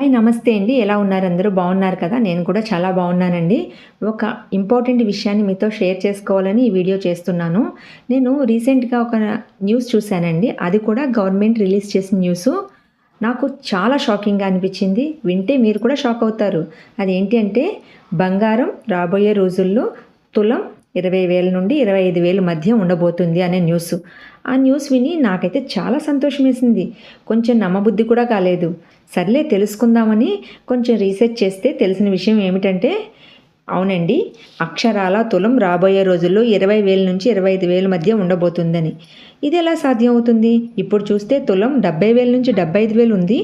Hi నమస్తే అండి. ఎలా ఉన్నారు? అందరూ బాగున్నారు కదా? నేను కూడా చాలా బాగున్నానండి. ఒక ఇంపార్టెంట్ విషయాన్ని మీతో షేర్ చేసుకోవాలని ఈ వీడియో చేస్తున్నాను. నేను రీసెంట్గా ఒక న్యూస్ చూశానండి. అది కూడా గవర్నమెంట్ రిలీజ్ చేసిన న్యూస్. నాకు చాలా షాకింగ్గా అనిపించింది. వింటే మీరు కూడా షాక్ అవుతారు. అదేంటి అంటే బంగారం రాబోయే రోజుల్లో తులం ఇరవై వేల నుండి ఇరవై ఐదు వేల మధ్య ఉండబోతుంది అనే న్యూస్. ఆ న్యూస్ విని నాకైతే చాలా సంతోషం వేసింది కొంచెం నమ్మబుద్ధి కూడా కాలేదు. సర్లే తెలుసుకుందామని కొంచెం రీసెర్చ్ చేస్తే తెలిసిన విషయం ఏమిటంటే అవునండి అక్షరాల తులం రాబోయే రోజుల్లో ఇరవై వేల నుంచి ఇరవై ఐదు వేల మధ్య ఉండబోతుందని. ఇది ఎలా సాధ్యం అవుతుంది? ఇప్పుడు చూస్తే తులం డెబ్బై వేల నుంచి డెబ్బై ఐదు వేలు ఉంది.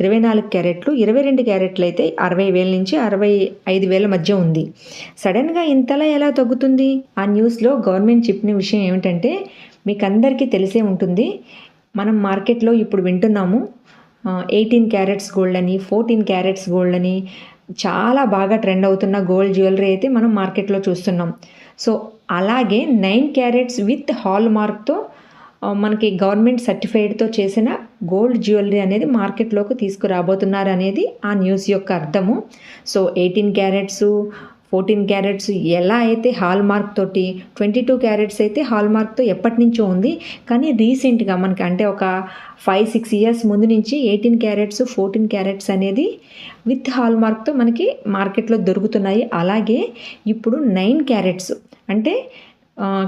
ఇరవై నాలుగు క్యారెట్లు ఇరవై రెండు క్యారెట్లు అయితే అరవై వేల నుంచి అరవై ఐదు వేల మధ్య ఉంది. సడన్గా ఇంతలా ఎలా తగ్గుతుంది? ఆ న్యూస్లో గవర్నమెంట్ చెప్పిన విషయం ఏమిటంటే మీకు అందరికీ తెలిసే ఉంటుంది మనం మార్కెట్లో ఇప్పుడు వింటున్నాము ఎయిటీన్ క్యారెట్స్ గోల్డ్ అని ఫోర్టీన్ క్యారెట్స్ గోల్డ్ అని చాలా బాగా ట్రెండ్ అవుతున్న గోల్డ్ జ్యువెలరీ అయితే మనం మార్కెట్లో చూస్తున్నాం. సో అలాగే నైన్ క్యారెట్స్ విత్ హాల్ మార్క్తో మనకి గవర్నమెంట్ సర్టిఫైడ్తో చేసిన గోల్డ్ జ్యువెలరీ అనేది మార్కెట్లోకి తీసుకురాబోతున్నారు అనేది ఆ న్యూస్ యొక్క అర్థము. So eighteen carats fourteen carats ఎలా అయితే హాల్ మార్క్ తోటి ట్వంటీ టూ క్యారెట్స్ అయితే హాల్ మార్క్తో ఎప్పటి నుంచో ఉంది. కానీ రీసెంట్గా మనకి అంటే ఒక ఫైవ్ సిక్స్ ఇయర్స్ ముందు నుంచి ఎయిటీన్ క్యారెట్స్ ఫోర్టీన్ క్యారెట్స్ అనేది విత్ హాల్ మార్క్తో మనకి మార్కెట్లో దొరుకుతున్నాయి. అలాగే ఇప్పుడు నైన్ క్యారెట్స్ అంటే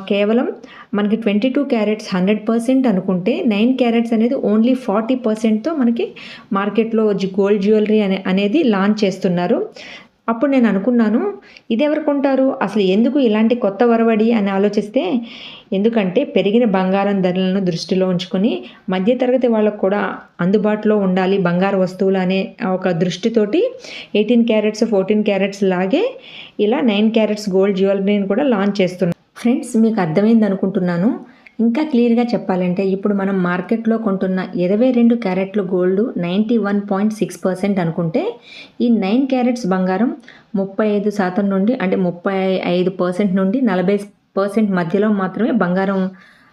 కేవలం మనకి twenty two carats hundred percent అనుకుంటే నైన్ క్యారెట్స్ అనేది ఓన్లీ ఫార్టీ పర్సెంట్తో మనకి మార్కెట్లో గోల్డ్ జ్యువెలరీ అనే అనేది లాంచ్ చేస్తున్నారు. అప్పుడు నేను అనుకున్నాను ఇది కొంటారు? అసలు ఎందుకు ఇలాంటి కొత్త వరవడి అని ఆలోచిస్తే ఎందుకంటే పెరిగిన బంగారం ధరలను దృష్టిలో ఉంచుకొని మధ్యతరగతి వాళ్ళకు కూడా అందుబాటులో ఉండాలి బంగారు వస్తువులు అనే ఒక దృష్టితోటి ఎయిటీన్ క్యారెట్స్ ఫోర్టీన్ క్యారెట్స్ లాగే ఇలా నైన్ క్యారెట్స్ గోల్డ్ జ్యువెలరీని కూడా లాంచ్ చేస్తున్నారు. ఫ్రెండ్స్ మీకు అర్థమైంది అనుకుంటున్నాను. ఇంకా క్లియర్గా చెప్పాలంటే ఇప్పుడు మనం మార్కెట్లో కొంటున్న ఇరవై రెండు క్యారెట్లు gold ninety one point six percent అనుకుంటే ఈ నైన్ క్యారెట్స్ బంగారం ముప్పై ఐదు శాతం నుండి అంటే ముప్పై ఐదు పర్సెంట్ నుండి నలభై పర్సెంట్ మధ్యలో మాత్రమే బంగారం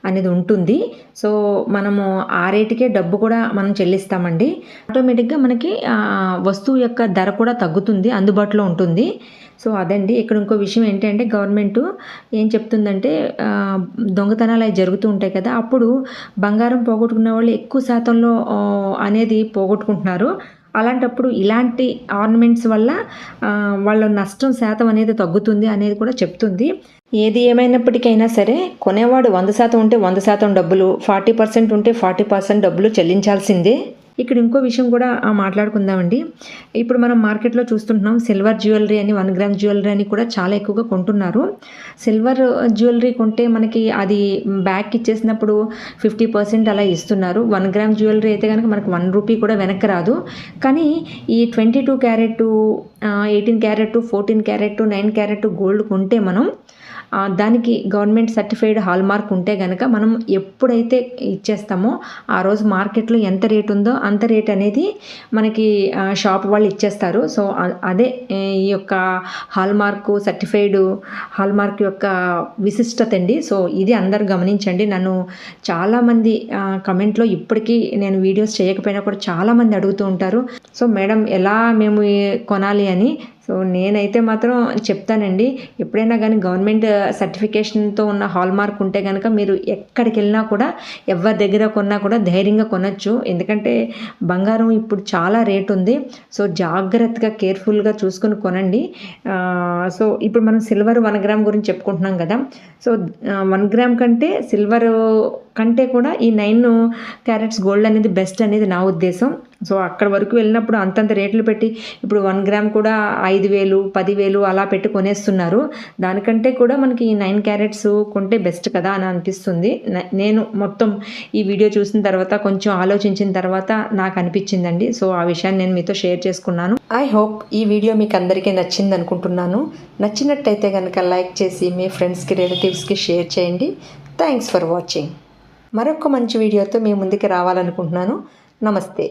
అనేది ఉంటుంది. సో మనము ఆ రేటుకే డబ్బు కూడా మనం చెల్లిస్తామండి. ఆటోమేటిక్గా మనకి వస్తువు యొక్క ధర కూడా తగ్గుతుంది అందుబాటులో ఉంటుంది. సో అదండి. ఇక్కడ ఇంకో విషయం ఏంటంటే గవర్నమెంట్ ఏం చెప్తుందంటే దొంగతనాలు అవి జరుగుతూ ఉంటాయి కదా అప్పుడు బంగారం పోగొట్టుకున్న వాళ్ళు ఎక్కువ శాతంలో అనేది పోగొట్టుకుంటున్నారు. అలాంటప్పుడు ఇలాంటి ఆర్నమెంట్స్ వల్ల వాళ్ళ నష్టం శాతం అనేది తగ్గుతుంది అనేది కూడా చెప్తుంది. ఏది ఏమైనప్పటికైనా సరే కొనేవాడు వంద శాతం ఉంటే వంద శాతం డబ్బులు ఫార్టీ పర్సెంట్ ఉంటే ఫార్టీ పర్సెంట్ డబ్బులు చెల్లించాల్సిందే. ఇక్కడ ఇంకో విషయం కూడా మాట్లాడుకుందామండి. ఇప్పుడు మనం మార్కెట్లో చూస్తుంటున్నాం సిల్వర్ జ్యువెలరీ అని వన్ గ్రామ్ జ్యువెలరీ అని కూడా చాలా ఎక్కువగా కొంటున్నారు. సిల్వర్ జ్యువెలరీ కొంటే మనకి అది బ్యాక్ ఇచ్చేసినప్పుడు ఫిఫ్టీ పర్సెంట్ అలా ఇస్తున్నారు. వన్ గ్రామ్ జ్యువెలరీ అయితే కనుక మనకు వన్ రూపీ కూడా వెనక్కి రాదు. కానీ ఈ twenty two carat eighteen carat fourteen carat nine carat gold కొంటే మనం దానికి గవర్నమెంట్ సర్టిఫైడ్ హాల్ మార్క్ ఉంటే కనుక మనం ఎప్పుడైతే ఇచ్చేస్తామో ఆ రోజు మార్కెట్లో ఎంత రేట్ ఉందో అంత రేట్ అనేది మనకి షాప్ వాళ్ళు ఇచ్చేస్తారు. సో అదే ఈ యొక్క hallmark certified hallmark యొక్క విశిష్టత అండి. సో ఇది అందరు గమనించండి. నన్ను చాలామంది కమెంట్లో ఇప్పటికీ నేను వీడియోస్ చేయకపోయినా కూడా చాలామంది అడుగుతూ ఉంటారు. సో మేడం ఎలా మేము కొనాలి అని సో నేనైతే మాత్రం చెప్తానండి ఎప్పుడైనా కానీ గవర్నమెంట్ సర్టిఫికేషన్తో ఉన్న హాల్ మార్క్ ఉంటే కనుక మీరు ఎక్కడికి వెళ్ళినా కూడా ఎవరి దగ్గర కొన్నా కూడా ధైర్యంగా కొనచ్చు. ఎందుకంటే బంగారం ఇప్పుడు చాలా రేట్ ఉంది. సో జాగ్రత్తగా కేర్ఫుల్గా చూసుకొని కొనండి. సో ఇప్పుడు మనం సిల్వర్ వన్ గ్రామ్ గురించి చెప్పుకుంటున్నాం కదా. సో వన్ గ్రామ్ కంటే సిల్వర్ కంటే కూడా ఈ నైన్ క్యారెట్స్ గోల్డ్ అనేది బెస్ట్ అనేది నా ఉద్దేశం. సో అక్కడ వరకు వెళ్ళినప్పుడు అంతంత రేట్లు పెట్టి ఇప్పుడు వన్ గ్రామ్ కూడా ఐదు వేలు పదివేలు అలా పెట్టి కొనేస్తున్నారు. దానికంటే కూడా మనకి ఈ నైన్ క్యారెట్స్ కొంటే బెస్ట్ కదా అని అనిపిస్తుంది. నేను మొత్తం ఈ వీడియో చూసిన తర్వాత కొంచెం ఆలోచించిన తర్వాత నాకు అనిపించిందండి. సో ఆ విషయాన్ని నేను మీతో షేర్ చేసుకున్నాను. ఐ హోప్ ఈ వీడియో మీకు అందరికీ నచ్చింది అనుకుంటున్నాను. నచ్చినట్టయితే కనుక లైక్ చేసి మీ ఫ్రెండ్స్కి రిలేటివ్స్కి షేర్ చేయండి. Thanks for watching. మరొక మంచి వీడియోతో మీ ముందుకు రావాలనుకుంటున్నాను. నమస్తే.